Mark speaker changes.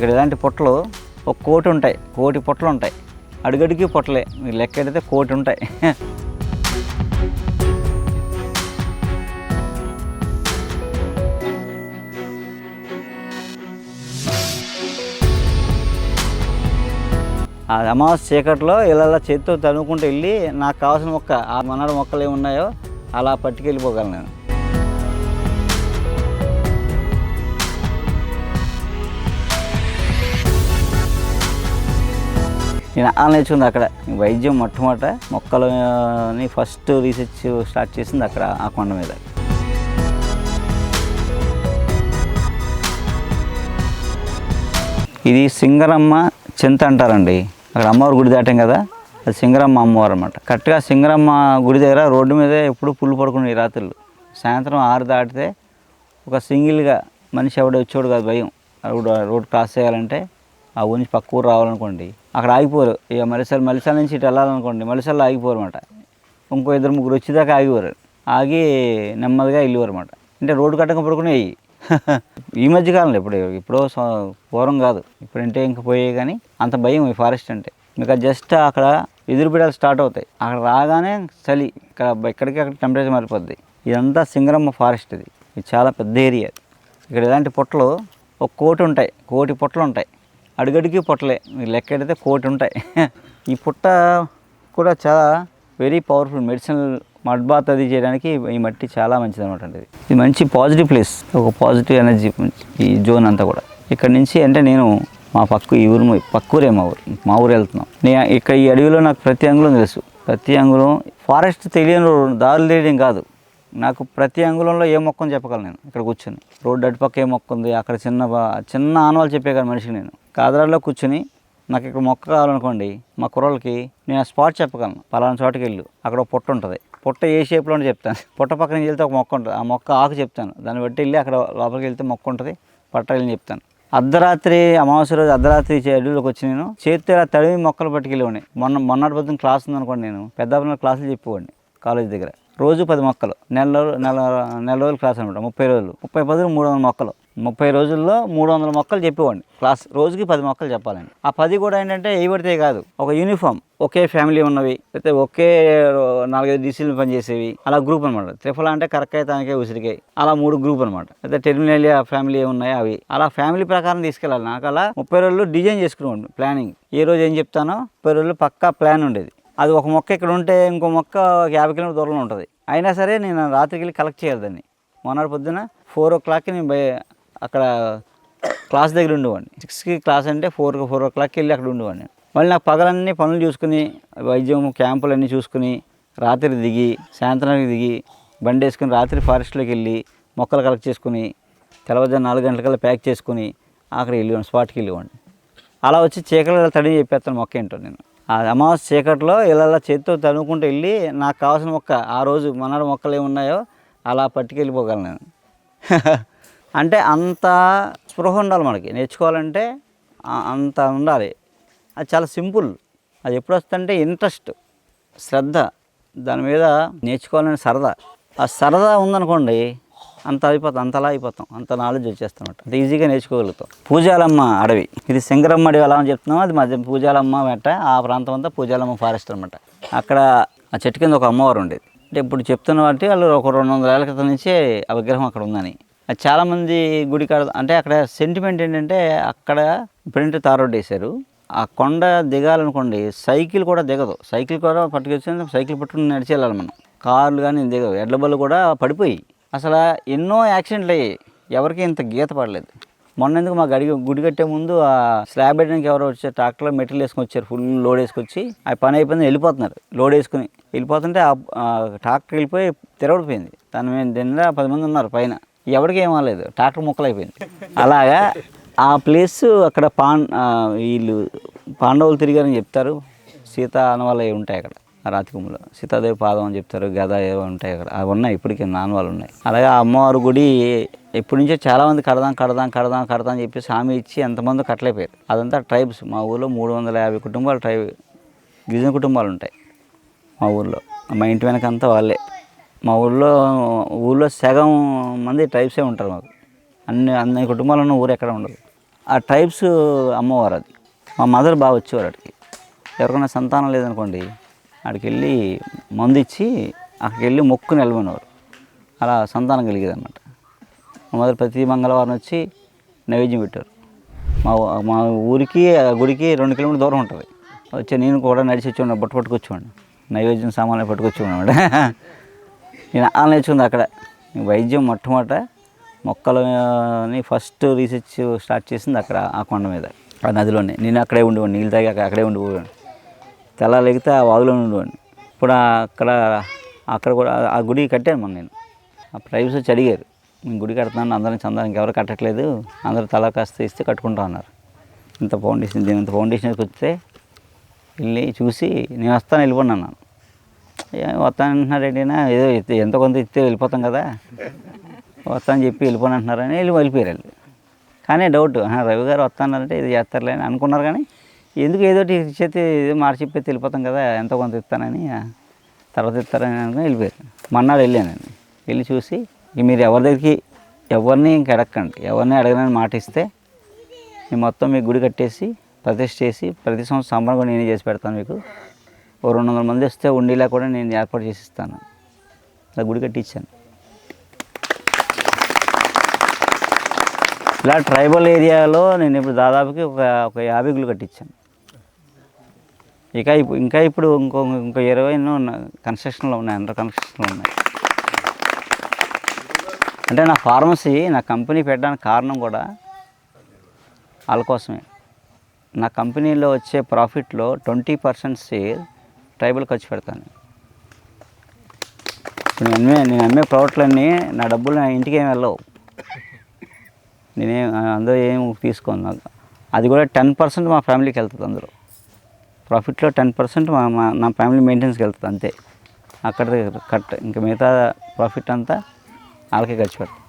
Speaker 1: ఇక్కడ ఇలాంటి పుట్టలు ఒక కోటి ఉంటాయి కోటి పుట్టలు ఉంటాయి. అడుగడికి పుట్టలే మీరు లెక్క ఎడితే కోటి ఉంటాయి. ఆ అమావాస్య చీకట్లో ఇలా చేతితో తనుకుంటూ వెళ్ళి నాకు కావాల్సిన మొక్క ఆ మనాడు మొక్కలు ఏమి ఉన్నాయో అలా పట్టుకెళ్ళిపోగలను నేను. నేను అలా నేర్చుకుంది అక్కడ. వైద్యం మొట్టమొదట మొక్కలని ఫస్ట్ రీసెర్చ్ స్టార్ట్ చేసింది అక్కడ ఆ కొండ మీద. ఇది సింగరమ్మ చింత అంటారండి. అక్కడ అమ్మవారి గుడి దాటాం కదా అది సింగరమ్మ అమ్మవారు అనమాట కరెక్ట్గా సింగరమ్మ గుడి దగ్గర రోడ్డు మీదే ఎప్పుడు పుల్లు పడుకునే రాత్రులు సాయంత్రం ఆరు దాటితే ఒక సింగిల్గా మనిషి ఎవడో వచ్చేవాడు కాదు భయం. రోడ్ రోడ్ క్రాస్ చేయాలంటే ఆ ఊరి నుంచి పక్క ఊరు రావాలనుకోండి అక్కడ ఆగిపోరు. ఇక మలిసాల మలిసాల నుంచి ఇటు వెళ్ళాలనుకోండి మలిసాల్లో ఆగిపోరు అనమాట ఇంకో ఇద్దరు ముగ్గురు వచ్చేదాకా ఆగిపోరు. ఆగి నెమ్మదిగా వెళ్ళేవారు అనమాట అంటే రోడ్డు కట్టక అయ్యి. ఈ మధ్య కాలంలో ఇప్పుడు ఇప్పుడో పూర్వం కాదు. ఇప్పుడంటే ఇంక పోయాయి కానీ అంత భయం ఈ ఫారెస్ట్ అంటే. మీకు జస్ట్ అక్కడ ఎదురు బిడాలు స్టార్ట్ అవుతాయి. అక్కడ రాగానే చలి ఇక్కడ ఎక్కడికి అక్కడ టెంపరేచర్ మారిపోద్ది. ఇదంతా సింగరమ్మ ఫారెస్ట్ ఇది ఇది చాలా పెద్ద ఏరియా ఇక్కడ ఇలాంటి పుట్టలు? ఒక కోటి ఉంటాయి. కోటి పొట్టలు ఉంటాయి. అడుగడికి పుట్టలే. మీరు లెక్క ఎడితే కోటి ఉంటాయి ఈ పుట్ట కూడా చాలా very powerful medicinal mud bath అది చేయడానికి ఈ మట్టి చాలా మంచిది అనమాట అండి ఇది. ఇది మంచి పాజిటివ్ ప్లేస్ ఒక పాజిటివ్ ఎనర్జీ ఈ జోన్ అంతా కూడా. ఇక్కడ నుంచి అంటే నేను మా పక్క ఈ ఊరు పక్కూరే మా ఊరు మా ఊరు వెళ్తున్నాం. నేను ఇక్కడ ఈ అడవిలో నాకు ప్రతి అంగుళం తెలుసు. ప్రతి అంగుళం ఫారెస్ట్ తెలియని దారులు తెలియడం కాదు. నాకు ప్రతి అంగుళంలో ఏ మొక్క చెప్పగలను నేను? ఇక్కడ కూర్చొని. రోడ్డు అటుపక్క ఏ మొక్క ఉంది? అక్కడ చిన్న చిన్న ఆనవాళ్ళు చెప్పే కదా మనిషికి నేను. కాదరాల్లో కూర్చొని నాకు ఇక్కడ మొక్క కావాలనుకోండి మా కుర్రలకి నేను ఆ స్పాట్ చెప్పగలను. పలానా చోటకి వెళ్ళు. అక్కడ ఒక పుట్ట ఉంటుంది. పుట్ట ఏ షేప్లో చెప్తాను. పుట్ట పక్కన వెళ్తే ఒక మొక్క ఉంటుంది. ఆ మొక్క ఆకు చెప్తాను. దాన్ని బట్టి వెళ్ళి అక్కడ లోపలికి వెళ్తే మొక్క ఉంటుంది. పట్ట వెళ్ళి చెప్తాను. అర్ధరాత్రి అమావాస్య రోజు అర్ధరాత్రి అడవిలోకి వచ్చి నేను చేతితో తడివి మొక్కలు పట్టుకెళ్ళేవాడిని. మొన్న మొన్నటి పొద్దున క్లాస్ ఉందనుకోండి నేను. పెద్ద క్లాసులు చెప్పేవాడిని కాలేజ్ దగ్గర. రోజు పది మొక్కలు. నెల రోజులు నెల నెల రోజులు క్లాస్ అనమాట. ముప్పై రోజులు. ముప్పై పదులు మూడు వందల మొక్కలు. ముప్పై రోజుల్లో మూడు వందల మొక్కలు చెప్పేవాడిని. క్లాస్ రోజుకి పది మొక్కలు చెప్పాలండి ఆ పది కూడా ఏంటంటే ఏ పడితే కాదు. ఒక యూనిఫామ్ ఒకే ఫ్యామిలీ ఉన్నవి లేకపోతే ఒకే నాలుగైదు డిసిలు పనిచేసేవి. అలా గ్రూప్ అనమాట. త్రిఫల అంటే కరక్కాయ తానికాయ ఉసిరికాయ. అలా మూడు గ్రూప్ అనమాట. అయితే టెర్మినేలియా ఫ్యామిలీ ఉన్నాయి అవి. అలా ఫ్యామిలీ ప్రకారం తీసుకెళ్ళాలి. నాకు అలా ముప్పై రోజులు డిజైన్ చేసుకునేవాడిని. ప్లానింగ్. ఏ రోజు ఏం చెప్తానో ముప్పై రోజులు పక్కా ప్లాన్ ఉండేది. అది ఒక మొక్క ఇక్కడ ఉంటే ఇంకో మొక్క ఒక యాభై కిలోమీటర్ దూరంలో ఉంటుంది. అయినా సరే నేను రాత్రికి వెళ్ళి కలెక్ట్ చేయాలి దాన్ని. మొన్నటి పొద్దున ఫోర్ ఓ క్లాక్కి నేను అక్కడ క్లాస్ దగ్గర ఉండేవాడిని. సిక్స్కి క్లాస్ అంటే ఫోర్ ఫోర్ ఓ క్లాక్కి వెళ్ళి అక్కడ ఉండేవాడిని. మళ్ళీ నాకు పగలన్నీ పనులు చూసుకుని వైద్యం క్యాంపులు అన్నీ చూసుకుని రాత్రి దిగి సాయంత్రానికి దిగి బండి వేసుకుని రాత్రి ఫారెస్ట్లోకి వెళ్ళి మొక్కలు కలెక్ట్ చేసుకుని తెల్లవారుజాము నాలుగు గంటలకల్లా ప్యాక్ చేసుకుని అక్కడ వెళ్ళేవాడిని స్పాట్కి వెళ్ళేవాడిని. అలా వచ్చి చీకలు తడి చెప్పేస్తాను మొక్క ఏంటో నేను. ఆ అమావాస్య చీకట్లో ఇలా చేతితో తనుకుంటూ వెళ్ళి నాకు కావాల్సిన మొక్క ఆ రోజు మనాడు మొక్కలు ఏమి ఉన్నాయో అలా పట్టుకెళ్ళిపోగలను నేను. అంటే అంత స్పృహ ఉండాలి మనకి. నేర్చుకోవాలంటే అంత ఉండాలి. అది చాలా సింపుల్. అది ఎప్పుడు వస్తుందంటే ఇంట్రెస్ట్ శ్రద్ధ. దాని మీద నేర్చుకోవాలని సరదా. ఆ సరదా ఉందనుకోండి అంత అయిపోతాం అంతలా అయిపోతాం అంత నాలెడ్జ్ వచ్చేస్తాం అంత ఈజీగా నేర్చుకోగలుగుతాం. పూజాలమ్మ అడవి. ఇది సింగరమ్మ అడవి ఎలా అని చెప్తున్నాం అది మధ్య పూజాలమ్మ వెంట ఆ ప్రాంతం అంతా పూజాలమ్మ ఫారెస్ట్ అనమాట అక్కడ ఆ చెట్టు కింద ఒక అమ్మవారు ఉండేది. అంటే ఇప్పుడు చెప్తున్న వాటి వాళ్ళు ఒక రెండు వందల ఏళ్ళ క్రితం నుంచే ఆ విగ్రహం అక్కడ ఉందని. అది చాలామంది గుడి కాడ అంటే అక్కడ సెంటిమెంట్ ఏంటంటే అక్కడ ఇప్పుడంటే తార్ రోడ్ వేశారు. ఆ కొండ దిగాలనుకోండి సైకిల్ కూడా దిగదు. సైకిల్ కూడా పట్టుకొచ్చి సైకిల్ పట్టుకుని నడిచేయాలి మనం. కార్లు కానీ దిగవు. ఎడ్ల బళ్ళు కూడా పడిపోయి అసలు ఎన్నో యాక్సిడెంట్లు అయ్యాయి ఎవరికి ఇంత గీత పడలేదు. మొన్న ఎందుకు మా గడి గుడి కట్టే ముందు ఆ స్లాబ్ పెట్టడానికి ఎవరో వచ్చారు ట్రాక్టర్లో మెటీరియల్ వేసుకొని వచ్చారు ఫుల్ లోడ్ వేసుకొచ్చి ఆ పని అయిపోయింది వెళ్ళిపోతున్నారు. లోడ్ వేసుకుని వెళ్ళిపోతుంటే ఆ ట్రాక్టర్ వెళ్ళిపోయి తిరగడిపోయింది దాని మీద దీని పది మంది ఉన్నారు పైన. ఎవరికి ఏం అవ్వలేదు. ట్రాక్టర్ ముక్కలు అయిపోయింది అలాగా ఆ ప్లేస్ అక్కడ పాన్ వీళ్ళు పాండవులు తిరిగారని చెప్తారు. సీత అనవాళ్ళు అవి ఉంటాయి అక్కడ. రాతికుమ్మలో. సీతాదేవి పాదం అని చెప్తారు గద ఏవో ఉంటాయి అక్కడ. అవి ఉన్నాయి ఇప్పటికీ నాన్నవాళ్ళు ఉన్నాయి. అలాగే ఆ అమ్మవారి గుడి ఎప్పటి నుంచో చాలామంది కడదాం కడదాం కడదాం కడదాం అని చెప్పి స్వామి ఇచ్చి ఎంతమంది కట్టలేపోయారు అదంతా ట్రైబ్స్. మా ఊళ్ళో మూడు వందల యాభై కుటుంబాలు ట్రైబ్ గిరిజన కుటుంబాలు ఉంటాయి మా ఊళ్ళో మా ఇంటి వెనకంతా వాళ్ళే. మా ఊళ్ళో ఊళ్ళో సగం మంది ట్రైబ్సే ఉంటారు మాకు. అన్ని అన్ని కుటుంబాలు ఉన్న ఊరు ఎక్కడ ఉండదు. ఆ ట్రైబ్స్ అమ్మవారు అది. మా మదర్ బాగా వచ్చేవారు అక్కడికి. ఎవరికైనా సంతానం లేదనుకోండి అక్కడికి వెళ్ళి మందు ఇచ్చి అక్కడికి వెళ్ళి మొక్కు నిలబడినవారు. అలా సంతానం కలిగేది అనమాట మా ప్రతి మంగళవారం వచ్చి నైవేద్యం పెట్టారు. మా మా ఊరికి ఆ గుడికి రెండు కిలోమీటర్ దూరం ఉంటుంది. వచ్చి నేను కూడా నడిచి వచ్చి బొట్టు పట్టుకొచ్చేవాడిని. నైవేద్యం సామాన్లు పట్టుకొచ్చేవాడు నేను అలా నేర్చుకుంది అక్కడ. వైద్యం మొట్టమొదట మొక్కలని ఫస్ట్ రీసెర్చ్ స్టార్ట్ చేసింది అక్కడ ఆ కొండ మీద ఆ నదిలోనే. నేను అక్కడే ఉండేవాడిని నీళ్ళు తాగి అక్కడ- అక్కడే ఉండిపోయాను తెల్లారెగితే ఆ వాగులో ఉండేవాడిని. ఇప్పుడు అక్కడ అక్కడ కూడా ఆ గుడి కట్టాను మొన్న నేను. ఆ ప్రైవేట్స్ వచ్చి అడిగారు. నేను గుడి కడుతున్నాను అందరం చందానికి ఎవరు కట్టట్లేదు అందరూ తలా కాస్త ఇస్తే కట్టుకుంటా ఉన్నారు ఇంత ఫౌండేషన్ దీని ఇంత ఫౌండేషన్కి వస్తే వెళ్ళి చూసి నేను వస్తాను వెళ్ళిపోన్నాను అన్నాను. ఏ వస్తాను అంటున్నారేంటినా ఏదో ఎంత కొంత ఇస్తే వెళ్ళిపోతాం కదా వస్తాను చెప్పి వెళ్ళిపోను అంటున్నారని వెళ్ళి వెళ్ళిపోయారు కానీ డౌట్ రవి గారు వస్తానంటే ఇది చేస్తారులే అని అనుకున్నారు కానీ ఎందుకు ఏదో చేతి ఇచ్చేస్తే ఏదో మాట వెళ్ళిపోతాం కదా ఎంత కొంత ఇస్తానని తర్వాత ఇస్తారని అనుకుని వెళ్ళిపోయారు. మన్నాడు వెళ్ళానండి వెళ్ళి చూసి "ఇక మీరు ఎవరి దగ్గరికి ఎవరిని ఇంక అడగండి ఎవరిని అడగనని మాట ఇస్తే నేను మొత్తం మీకు గుడి కట్టేసి ప్రతిష్ట చేసి ప్రతి సంవత్సరం సంబరం కూడా నేనే చేసి పెడతాను మీకు. ఓ రెండు వందల మంది వస్తే ఉండేలా కూడా నేను ఏర్పాటు చేసి ఇస్తాను. అలా గుడి కట్టించాను. ఇలా ట్రైబల్ ఏరియాలో నేను ఇప్పుడు దాదాపుకి ఒక ఒక యాభై గుళ్ళు కట్టించాను. ఇక ఇప్పుడు ఇంకా ఇప్పుడు ఇంకో ఇంకో ఇరవై ఎన్నో ఉన్న- కన్స్ట్రక్షన్లో ఉన్నాయి అండర్ కన్స్ట్రక్షన్లో ఉన్నాయి. అంటే నా ఫార్మసీ నా కంపెనీ పెట్టడానికి కారణం కూడా వాళ్ళ కోసమే. నా కంపెనీలో వచ్చే ప్రాఫిట్లో ట్వంటీ పర్సెంట్ షేర్ ట్రైబల్ ఖర్చు పెడతాను. నేను అమ్మే నేను అమ్మే ప్రోడక్ట్లన్నీ నా డబ్బులు నా ఇంటికి ఏమి వెళ్ళవు. నేనేం అందరూ ఏం తీసుకోను నాకు. అది కూడా టెన్ పర్సెంట్ మా ఫ్యామిలీకి వెళ్తుంది అందరూ ప్రాఫిట్లో టెన్ పర్సెంట్ మా మా నా ఫ్యామిలీ మెయింటెనెన్స్కి వెళ్తుంది అంతే. అక్కడ కట్ ఇంకా మిగతా ప్రాఫిట్ అంతా వాళ్ళకే ఖర్చు పెడతాం.